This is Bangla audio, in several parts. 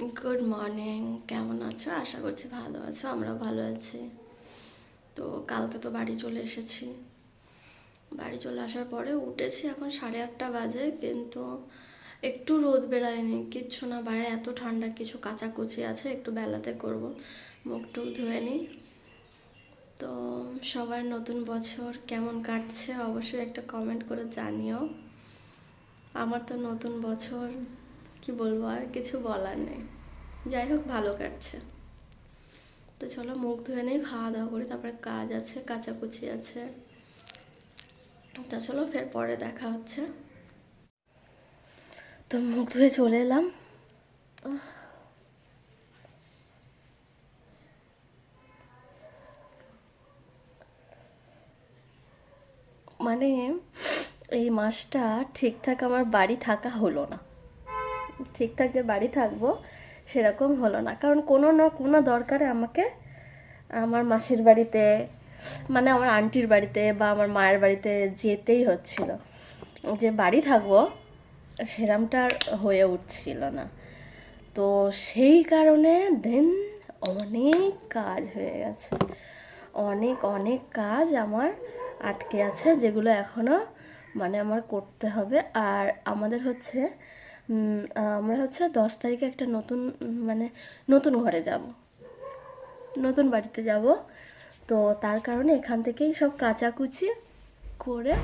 গুড মর্নিং কেমন আছো? আশা করছি ভালো আছো আমরা ভালো আছি। তো কালকে তো বাড়ি চলে এসেছি। বাড়ি চলে আসার পরে উঠেছি এখন সাড়ে আটটা বাজে, কিন্তু একটু রোদ বেড়ায়নি কিচ্ছু না, বাইরে এত ঠান্ডা, কিছু কাচাকুচি আছে, একটু বেলাতে করব, মুখ টুক ধুয়ে নিই। তো সবার নতুন বছর কেমন কাটছে, অবশ্যই একটা কমেন্ট করে জানিও। আমার তো নতুন বছর কি বলব আর কিছু বলার নেই। যাই হোক, ভালো কাটছে। তো চলো মুখ ধুয়ে নেই, খাওয়া দাওয়া করি, তারপরে কাজ আছে, কাচাকুচি আছে। তা চলো ফের পরে দেখা হচ্ছে। তো মুখ ধুয়ে চলে এলাম। মানে এই মাসটা ঠিকঠাক আমার বাড়ি থাকা হলো না। ঠিকঠাক যে বাড়ি থাকব, সেরকম হলো না। কারণ কোনো না কোনো দরকারে আমাকে আমার মাসির বাড়িতে মানে আমার আন্টির বাড়িতে বা আমার মায়ের বাড়িতে যেতেই হচ্ছিল। যে বাড়ি থাকব, সেরামটা আর হয়ে উঠছিল না। তো সেই কারণে দেন অনেক কাজ হয়ে গেছে। অনেক অনেক কাজ আমার আটকে আছে, যেগুলো এখনও মানে আমার করতে হবে। আর আমাদের হচ্ছে আমরা হচ্ছে দশ তারিখে একটা নতুন মানে নতুন ঘরে যাব। নতুন বাড়িতে যাব। তো তার কারণে এখান থেকেই সব কাচাকুচি করে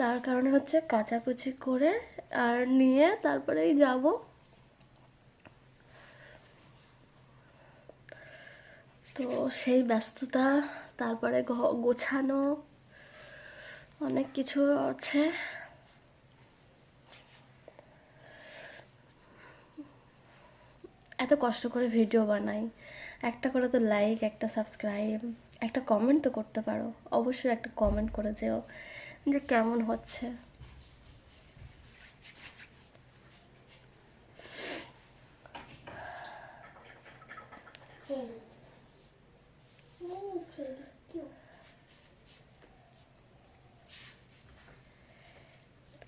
তার কারণে হচ্ছে কাচাকুচি করে আর নিয়ে তারপরেই যাব। তো সেই ব্যস্ততা, তারপরে গোছানো অনেক কিছু আছে। এত কষ্ট করে ভিডিও বানাই। একটা করে তো লাইক একটা সাবস্ক্রাইব একটা কমেন্ট তো করতে পারো। অবশ্যই একটা কমেন্ট করে যেও যে কেমন হচ্ছে।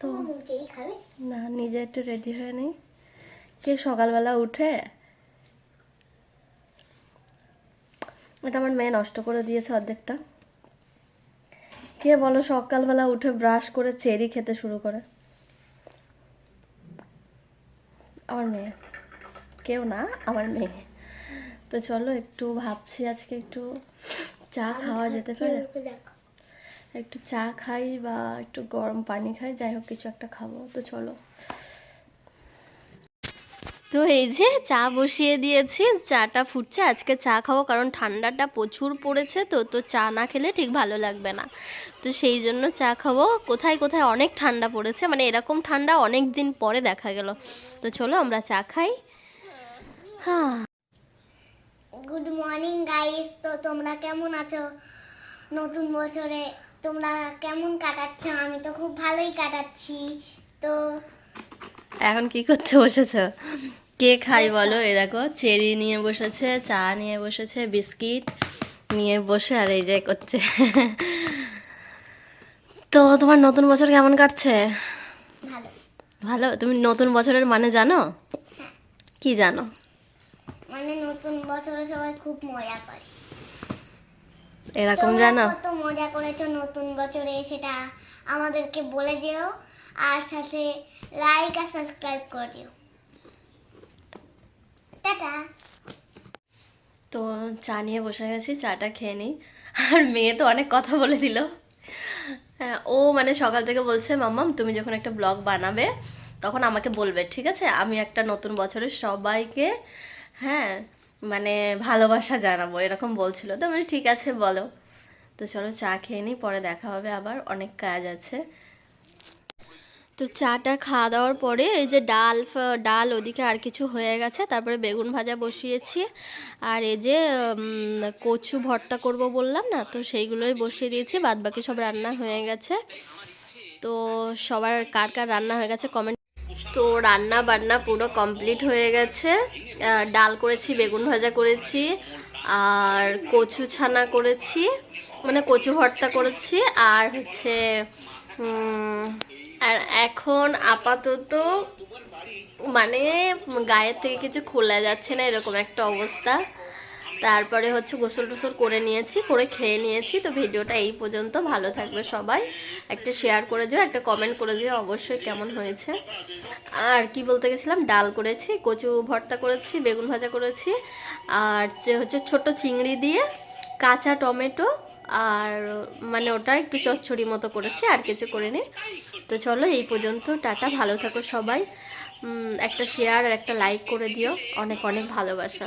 তো। না নিজে একটু রেডি হয়ে নেই। কে সকালবেলা উঠে? এটা আমার মেয়ে নষ্ট করে দিয়েছে অর্ধেকটা। কে বলো সকালবেলা উঠে ব্রাশ করে চেরি খেতে শুরু করে? আমার মেয়ে। কেউ না আমার মেয়ে। তো চলো একটু ভাবছি আজকে একটু চা খাওয়া যেতে পারে। একটু চা খাই বা একটু গরম পানি খাই যাই হোক কিছু একটা খাব। তো চলো। তো এই যে চা বসিয়ে দিয়েছি চাটা ফুটছে আজকে চা খাব কারণ ঠান্ডাটা প্রচুর পড়েছে তো তো চা না খেলে ঠিক ভালো লাগবে না। তো সেই জন্য চা খাব। কোথায় কোথায় অনেক ঠান্ডা পড়েছে মানে এরকম ঠান্ডা অনেক দিন পরে দেখা গেল। তো চলো আমরা চা খাই। হ্যাঁ। গুড মর্নিং গাইস তো তোমরা কেমন আছো? নতুন বছরে তোমরা কেমন কাটাচ্ছ? আমি তো খুব ভালোই কাটাচ্ছি। তো এখন কি করতে বসেছো? কে খাই বলো? এই দেখো চেরি নিয়ে বসেছে চা নিয়ে বসেছে বিস্কিট নিয়ে বসে আর এই যে করছে। তো তোমার নতুন বছর কেমন কাটছে? ভালো। ভালো? তুমি নতুন বছরের মানে জানো? কি জানো? মানে নতুন বছরে সবাই খুব মজা করে। এরকম জানো? কত মজা করেছ নতুন বছরে সেটা আমাদেরকে বলে দিও। আর সাথে লাইক আর সাবস্ক্রাইব করে দিও। টাটা। তো চা নিয়ে বসে গেছি চাটা খেয়ে নিই। আর মেয়ে তো অনেক কথা বলে দিল। হ্যাঁ, ও মানে সকাল থেকে বলছে মাম্মাম তুমি যখন একটা ব্লগ বানাবে তখন আমাকে বলবে ঠিক আছে? আমি একটা নতুন বছরের সবাইকে হ্যাঁ মানে ভালোবাসা জানাব, এরকম বলছিল। তো মানে ঠিক আছে, বলো। তো চলো চা খেয়ে নিই, পরে দেখা হবে আবার, অনেক কাজ আছে। তো চাটা খাওয়া দাওয়ার পরে এই যে ডাল ডাল ওদিকে আর কিছু হয়ে গেছে, তারপরে বেগুন ভাজা বসিয়েছি। আর এই যে কচু ভর্তা করব বললাম না, তো সেইগুলোই বসিয়ে দিয়েছি বাদ বাকি সব রান্না হয়ে গেছে। তো সবার কার কার রান্না হয়ে গেছে কমেন্ট তো রান্না বান্না পুরো কমপ্লিট হয়ে গেছে। ডাল করেছি, বেগুন ভাজা করেছি, আর কচু ছানা করেছি মানে কচু ভর্তা করেছি, আর হচ্ছে আর এখন আপাতত মানে গায়ের থেকে কিছু খোলা যাচ্ছে না, এরকম একটা অবস্থা। তারপরে হচ্ছে গোসল টোসল করে নিয়েছি, করে খেয়ে নিয়েছি। তো ভিডিওটা এই পর্যন্ত। ভালো থাকবে সবাই। একটা শেয়ার করে যেও একটা কমেন্ট করে যেও অবশ্যই কেমন হয়েছে। আর কি বলতে গেছিলাম? ডাল করেছি, কচু ভর্তা করেছি, বেগুন ভাজা করেছি। আর হচ্ছে ছোট চিংড়ি দিয়ে কাঁচা টমেটো আর মানে ওটা একটু চচ্চড়ি মতো করেছি, আর কিছু করিনি। তো চলো এই পর্যন্ত। টাটা, ভালো থাকো সবাই। একটা শেয়ার আর একটা লাইক করে দিও। অনেক অনেক ভালোবাসা।